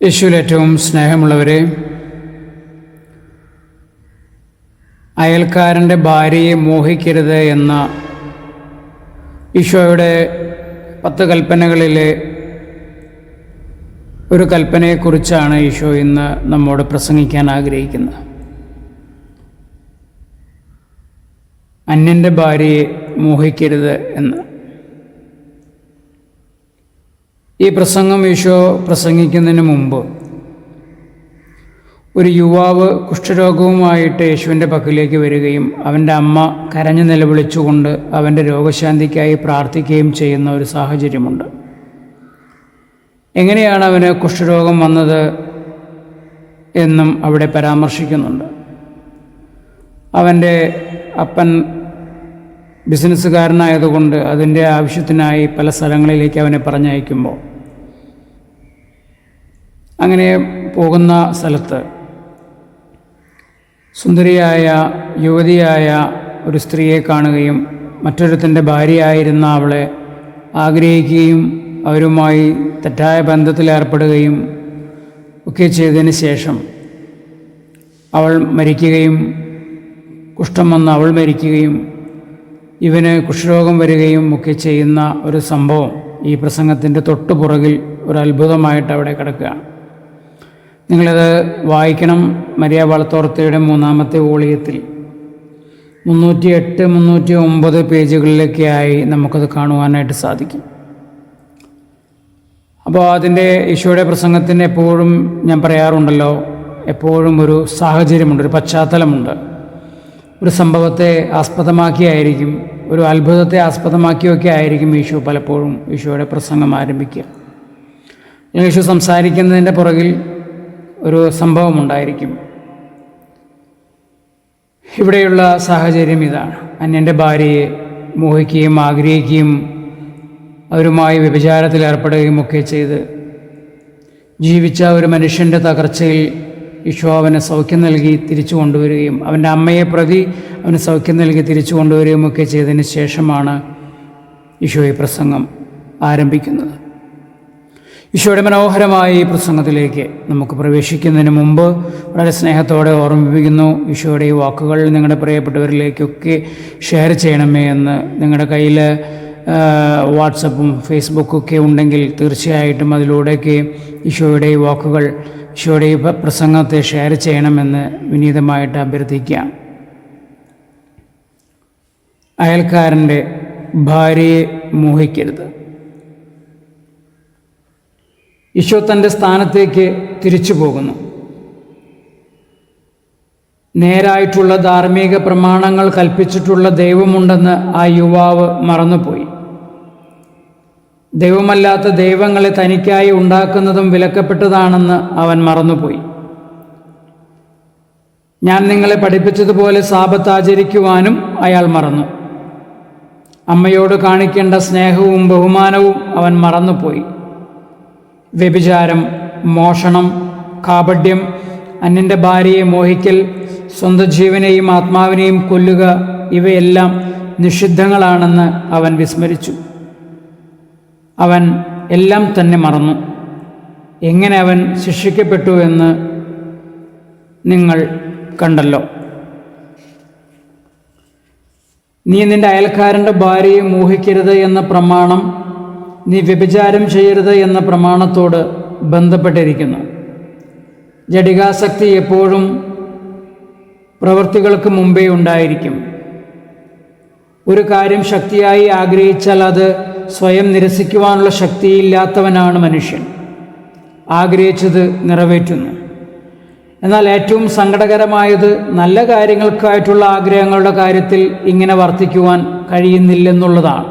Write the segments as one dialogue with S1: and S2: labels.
S1: യേശുവിൽ ഏറ്റവും സ്നേഹമുള്ളവരെ അയൽക്കാരന്റെ ഭാര്യയെ മോഹിക്കരുത് എന്ന ഈശോയുടെ പത്ത് കൽപ്പനകളിലെ ഒരു കൽപ്പനയെക്കുറിച്ചാണ് ഈശോ ഇന്ന് നമ്മോട് പ്രസംഗിക്കാൻ ആഗ്രഹിക്കുന്നത്. അന്യന്റെ ഭാര്യയെ മോഹിക്കരുത് എന്ന്. ഈ പ്രസംഗം ഈശോ പ്രസംഗിക്കുന്നതിന് മുമ്പ് ഒരു യുവാവ് കുഷ്ഠരോഗവുമായിട്ട് യേശുവിന്റെ പക്കലേക്ക് വരികയും അവന്റെ അമ്മ കരഞ്ഞു നിലവിളിച്ചുകൊണ്ട് അവന്റെ രോഗശാന്തിക്കായി പ്രാർത്ഥിക്കുകയും ചെയ്യുന്ന ഒരു സാഹചര്യമുണ്ട്. എങ്ങനെയാണ് അവന് കുഷ്ഠരോഗം വന്നത് എന്നും അവിടെ പരാമർശിക്കുന്നുണ്ട്. അവന്റെ അപ്പൻ ബിസിനസ്സുകാരനായതുകൊണ്ട് അതിന്റെ ആവശ്യത്തിനായി പല സ്ഥലങ്ങളിലേക്ക് അവനെ പറഞ്ഞയക്കുമ്പോൾ. അങ്ങനെ പോകുന്ന സ്ഥലത്ത് സുന്ദരിയായ യുവതിയായ ഒരു സ്ത്രീയെ കാണുകയും മറ്റൊരുത്തന്റെ ഭാര്യയായിരുന്ന അവളെ ആഗ്രഹിക്കുകയും അവരുമായി തെറ്റായ ബന്ധത്തിലേർപ്പെടുകയും ഒക്കെ ചെയ്തതിന് ശേഷം അവൾ മരിക്കുകയും കുഷ്ഠം വന്ന് അവൾ മരിക്കുകയും ഇവന് കുഷ്ഠരോഗം വരികയും ഒക്കെ ചെയ്യുന്ന ഒരു സംഭവം ഈ പ്രസംഗത്തിന്റെ തൊട്ടുപുറകിൽ ഒരു അത്ഭുതമായിട്ട് അവിടെ കിടക്കുകയാണ് നിങ്ങളത് വായിക്കണം. മരിയ വളത്തോർത്തയുടെ മൂന്നാമത്തെ ഓളിയത്തിൽ മുന്നൂറ്റി എട്ട് മുന്നൂറ്റി ഒമ്പത് പേജുകളിലൊക്കെയായി നമുക്കത് കാണുവാനായിട്ട് സാധിക്കും. അപ്പോൾ അതിന്റെ ഈശോയുടെ പ്രസംഗത്തിന് എപ്പോഴും ഞാൻ പറയാറുണ്ടല്ലോ എപ്പോഴും ഒരു സാഹചര്യമുണ്ട് ഒരു പശ്ചാത്തലമുണ്ട്. ഒരു സംഭവത്തെ ആസ്പദമാക്കിയായിരിക്കും ഒരു അത്ഭുതത്തെ ആസ്പദമാക്കിയൊക്കെ ആയിരിക്കും ഈശോ പലപ്പോഴും ഈശോയുടെ പ്രസംഗം ആരംഭിക്കുക. യേശു സംസാരിക്കുന്നതിന്റെ പുറകിൽ ഒരു സംഭവമുണ്ടായിരിക്കും ഇവിടെയുള്ള സാഹചര്യം ഇതാണ്. അന്യന്റെ ഭാര്യയെ മോഹിക്കുകയും ആഗ്രഹിക്കുകയും അവരുമായി വ്യഭിചാരത്തിൽ ഏർപ്പെടുകയും ഒക്കെ ചെയ്ത് ജീവിച്ച ഒരു മനുഷ്യന്റെ തകർച്ചയിൽ ഈശോ അവന് സൗഖ്യം നൽകി തിരിച്ചു കൊണ്ടുവരികയും അവന്റെ അമ്മയെ പ്രതി അവന് സൗഖ്യം നൽകി തിരിച്ചു കൊണ്ടുവരികയും ഒക്കെ ചെയ്തതിന് ശേഷമാണ് ഈശോ ഈ പ്രസംഗം ആരംഭിക്കുന്നത്. ഈശോയുടെ മനോഹരമായ ഈ പ്രസംഗത്തിലേക്ക് നമുക്ക് പ്രവേശിക്കുന്നതിന് മുമ്പ് വളരെ സ്നേഹത്തോടെ ഓർമ്മിപ്പിക്കുന്നു. ഈശോയുടെ ഈ വാക്കുകൾ നിങ്ങളുടെ പ്രിയപ്പെട്ടവരിലേക്കൊക്കെ ഷെയർ ചെയ്യണമേ എന്ന് നിങ്ങളുടെ കയ്യിൽ വാട്സപ്പും ഫേസ്ബുക്കും ഒക്കെ ഉണ്ടെങ്കിൽ തീർച്ചയായിട്ടും അതിലൂടെയൊക്കെ ഈശോയുടെ ഈ വാക്കുകൾ ഈശോയുടെ ഈ പ്രസംഗത്തെ ഷെയർ ചെയ്യണമെന്ന് വിനീതമായിട്ട് അഭ്യർത്ഥിക്കാം. അയൽക്കാരന്റെ ഭാര്യയെ മോഹിക്കരുത്. ഈശോ തന്റെ സ്ഥാനത്തേക്ക് തിരിച്ചു പോകുന്നു. നേരായിട്ടുള്ള ധാർമ്മിക പ്രമാണങ്ങൾ കൽപ്പിച്ചിട്ടുള്ള ദൈവമുണ്ടെന്ന് ആ യുവാവ് മറന്നുപോയി. ദൈവമല്ലാത്ത ദൈവങ്ങളെ തനിക്കായി ഉണ്ടാക്കുന്നതും വിലക്കപ്പെട്ടതാണെന്ന് അവൻ മറന്നുപോയി. ഞാൻ നിങ്ങളെ പഠിപ്പിച്ചതുപോലെ സാപത്ത് ആചരിക്കുവാനും അയാൾ മറന്നു. അമ്മയോട് കാണിക്കേണ്ട സ്നേഹവും ബഹുമാനവും അവൻ മറന്നുപോയി. വ്യഭിചാരം മോഷണം കാപഡ്യം അന്യന്റെ ഭാര്യയെ മോഹിക്കൽ സ്വന്തം ജീവനെയും ആത്മാവിനെയും കൊല്ലുക ഇവയെല്ലാം നിഷിദ്ധങ്ങളാണെന്ന് അവൻ വിസ്മരിച്ചു. അവൻ എല്ലാം തന്നെ മറന്നു. എങ്ങനെ അവൻ ശിക്ഷിക്കപ്പെട്ടു എന്ന് നിങ്ങൾ കണ്ടല്ലോ. നീ നിന്റെ അയൽക്കാരന്റെ ഭാര്യയെ മോഹിക്കരുത് എന്ന പ്രമാണം നീ വ്യഭിചാരം ചെയ്യരുത് എന്ന പ്രമാണത്തോട് ബന്ധപ്പെട്ടിരിക്കുന്നു. ജഡികാസക്തി എപ്പോഴും പ്രവൃത്തികൾക്ക് മുമ്പേ ഉണ്ടായിരിക്കും. ഒരു കാര്യം ശക്തിയായി ആഗ്രഹിച്ചാൽ അത് സ്വയം നിരസിക്കുവാനുള്ള ശക്തിയില്ലാത്തവനാണ് മനുഷ്യൻ. ആഗ്രഹിച്ചത് നിറവേറ്റുന്നു. എന്നാൽ ഏറ്റവും സങ്കടകരമായത് നല്ല കാര്യങ്ങൾക്കായിട്ടുള്ള ആഗ്രഹങ്ങളുടെ കാര്യത്തിൽ ഇങ്ങനെ വർത്തിക്കുവാൻ കഴിയുന്നില്ലെന്നുള്ളതാണ്.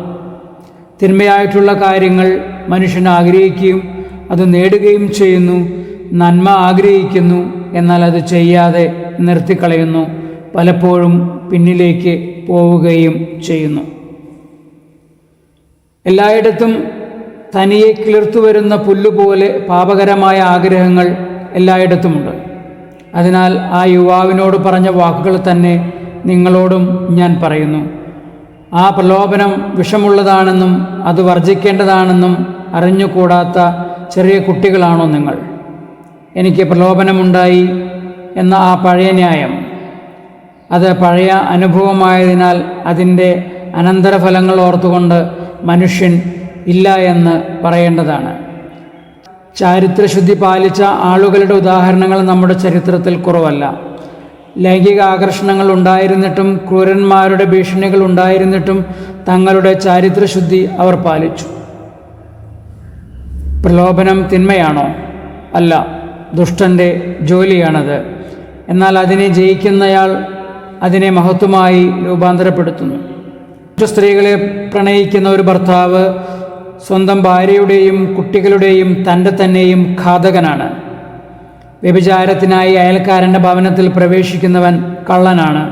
S1: തിന്മയായിട്ടുള്ള കാര്യങ്ങൾ മനുഷ്യൻ ആഗ്രഹിക്കുകയും അത് നേടുകയും ചെയ്യുന്നു നന്മ ആഗ്രഹിക്കുന്നു എന്നാൽ അത് ചെയ്യാതെ നിർത്തിക്കളയുന്നു പലപ്പോഴും പിന്നിലേക്ക് പോവുകയും ചെയ്യുന്നു. എല്ലായിടത്തും തനിയെ കിളിർത്തു വരുന്ന പുല്ലുപോലെ പാപകരമായ ആഗ്രഹങ്ങൾ എല്ലായിടത്തുമുണ്ട്. അതിനാൽ ആ യുവാവിനോട് പറഞ്ഞ വാക്കുകൾ തന്നെ നിങ്ങളോടും ഞാൻ പറയുന്നു. ആ പ്രലോഭനം വിഷമുള്ളതാണെന്നും അത് വർജിക്കേണ്ടതാണെന്നും അറിഞ്ഞുകൂടാത്ത ചെറിയ കുട്ടികളാണോ നിങ്ങൾ? എനിക്ക് പ്രലോഭനമുണ്ടായി എന്ന ആ പഴയ ന്യായം. അത് പഴയ അനുഭവമായതിനാൽ അതിന്റെ അനന്തരഫലങ്ങൾ ഓർത്തുകൊണ്ട് മനുഷ്യൻ ഇല്ല എന്ന് പറയേണ്ടതാണ്. ചാരിത്രശുദ്ധി പാലിച്ച ആളുകളുടെ ഉദാഹരണങ്ങൾ നമ്മുടെ ചരിത്രത്തിൽ കുറവല്ല. ലൈംഗിക ആകർഷണങ്ങൾ ഉണ്ടായിരുന്നിട്ടും ക്രൂരന്മാരുടെ ഭീഷണികൾ ഉണ്ടായിരുന്നിട്ടും തങ്ങളുടെ ചാരിത്രശുദ്ധി അവർ പാലിച്ചു. പ്രലോഭനം തിന്മയാണോ? അല്ല ദുഷ്ടന്റെ ജോലിയാണത്. എന്നാൽ അതിനെ ജയിക്കുന്നയാൾ അതിനെ മഹത്വമായി രൂപാന്തരപ്പെടുത്തുന്നു. സ്ത്രീകളെ പ്രണയിക്കുന്ന ഒരു ഭർത്താവ് സ്വന്തം ഭാര്യയുടെയും കുട്ടികളുടെയും തന്റെ തന്നെയും ഘാതകനാണ്. വ്യഭിചാരത്തിനായി അയൽക്കാരന്റെ ഭവനത്തിൽ പ്രവേശിക്കുന്നവൻ കള്ളനാണ്.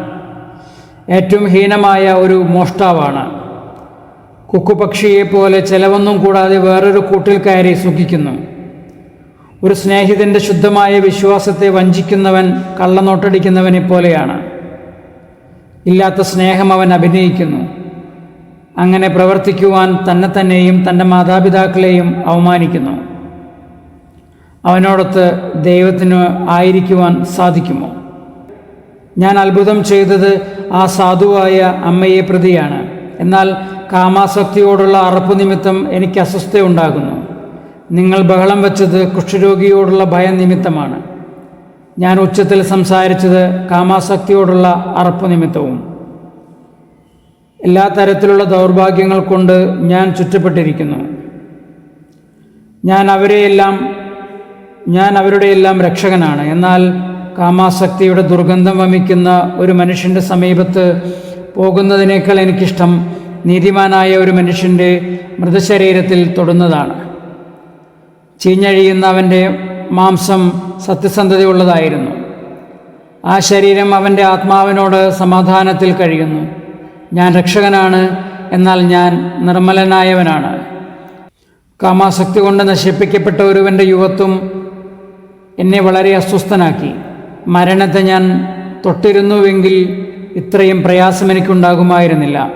S1: ഏറ്റവും ഹീനമായ ഒരു മോഷ്ടാവാണ്. കുക്കുപക്ഷിയെപ്പോലെ ചെലവൊന്നും കൂടാതെ വേറൊരു കൂട്ടിൽ കയറി സുഖിക്കുന്നു. ഒരു സ്നേഹിതന്റെ ശുദ്ധമായ വിശ്വാസത്തെ വഞ്ചിക്കുന്നവൻ കള്ളനോട്ടടിക്കുന്നവനെ പോലെയാണ് ഇല്ലാത്ത സ്നേഹം അവൻ അഭിനയിക്കുന്നു. അങ്ങനെ പ്രവർത്തിക്കുവാൻ തന്നെ തന്നെയും തന്റെ മാതാപിതാക്കളെയും അവമാനിക്കുന്നു. അവനോടൊത്ത് ദൈവത്തിന് ആയിരിക്കുവാൻ സാധിക്കുമോ? ഞാൻ അത്ഭുതം ചെയ്തത് ആ സാധുവായ അമ്മയെ പ്രതിയാണ്. എന്നാൽ കാമാസക്തിയോടുള്ള അറപ്പ് നിമിത്തം എനിക്ക് അസ്വസ്ഥയുണ്ടാകുന്നു നിങ്ങൾ ബഹളം വച്ചത് കുഷ്ഠരോഗിയോടുള്ള ഭയം നിമിത്തമാണ്. ഞാൻ ഉച്ചത്തിൽ സംസാരിച്ചത് കാമാസക്തിയോടുള്ള അറപ്പ് നിമിത്തവും. എല്ലാ തരത്തിലുള്ള ദൗർഭാഗ്യങ്ങൾ കൊണ്ട് ഞാൻ ചുറ്റപ്പെട്ടിരിക്കുന്നു. ഞാൻ അവരെയെല്ലാം ഞാൻ അവരുടെയെല്ലാം രക്ഷകനാണ്. എന്നാൽ കാമാസക്തിയുടെ ദുർഗന്ധം വമിക്കുന്ന ഒരു മനുഷ്യന്റെ സമീപത്ത് പോകുന്നതിനേക്കാൾ എനിക്കിഷ്ടം നീതിമാനായ ഒരു മനുഷ്യന്റെ മൃതശരീരത്തിൽ തൊടുന്നതാണ്. ചീഞ്ഞഴിയുന്ന അവന്റെ മാംസം സത്യസന്ധതയുള്ളതായിരുന്നു. ആ ശരീരം അവന്റെ ആത്മാവിനോട് സമാധാനത്തിൽ കഴിയുന്നു. ഞാൻ രക്ഷകനാണ് എന്നാൽ ഞാൻ നിർമ്മലനായവനാണ്. കാമാസക്തി കൊണ്ട് നശിപ്പിക്കപ്പെട്ട ഒരുവന്റെ യുവത്വം എന്നെ വളരെ അസ്വസ്ഥനാക്കി. മരണത്തെ ഞാൻ തൊട്ടിരുന്നുവെങ്കിൽ ഇത്രയും പ്രയാസം എനിക്കുണ്ടാകുമായിരുന്നില്ല.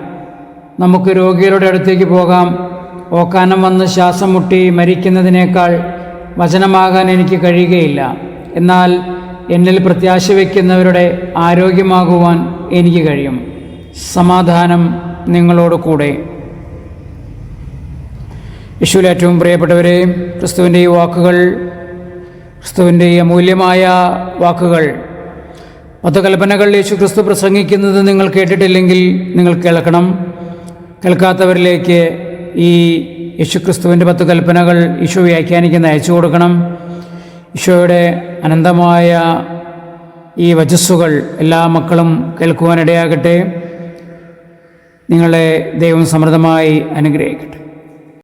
S1: നമുക്ക് രോഗികളുടെ അടുത്തേക്ക് പോകാം. ഓക്കാനം വന്ന് ശ്വാസം മുട്ടി മരിക്കുന്നതിനേക്കാൾ വചനമാകാൻ എനിക്ക് കഴിയുകയില്ല. എന്നാൽ എന്നിൽ പ്രത്യാശ വയ്ക്കുന്നവരുടെ ആരോഗ്യമാകുവാൻ എനിക്ക് കഴിയും. സമാധാനം നിങ്ങളോട് കൂടെ. യേശുവിൽ ഏറ്റവും പ്രിയപ്പെട്ടവരെ ക്രിസ്തുവിന്റെ ഈ വാക്കുകൾ ക്രിസ്തുവിന്റെ ഈ അമൂല്യമായ വാക്കുകൾ പത്ത് കൽപ്പനകൾ യേശു ക്രിസ്തു പ്രസംഗിക്കുന്നത് നിങ്ങൾ കേട്ടിട്ടില്ലെങ്കിൽ നിങ്ങൾ കേൾക്കണം. കേൾക്കാത്തവരിലേക്ക് ഈ യേശു ക്രിസ്തുവിന്റെ പത്ത് കൽപ്പനകൾ ഈശോ വ്യാഖ്യാനിക്കുന്ന അയച്ചു കൊടുക്കണം. ഈശോയുടെ അനന്തമായ ഈ വചസ്സുകൾ എല്ലാ മക്കളും കേൾക്കുവാനിടയാകട്ടെ. നിങ്ങളെ ദൈവം സമൃദ്ധമായി അനുഗ്രഹിക്കട്ടെ.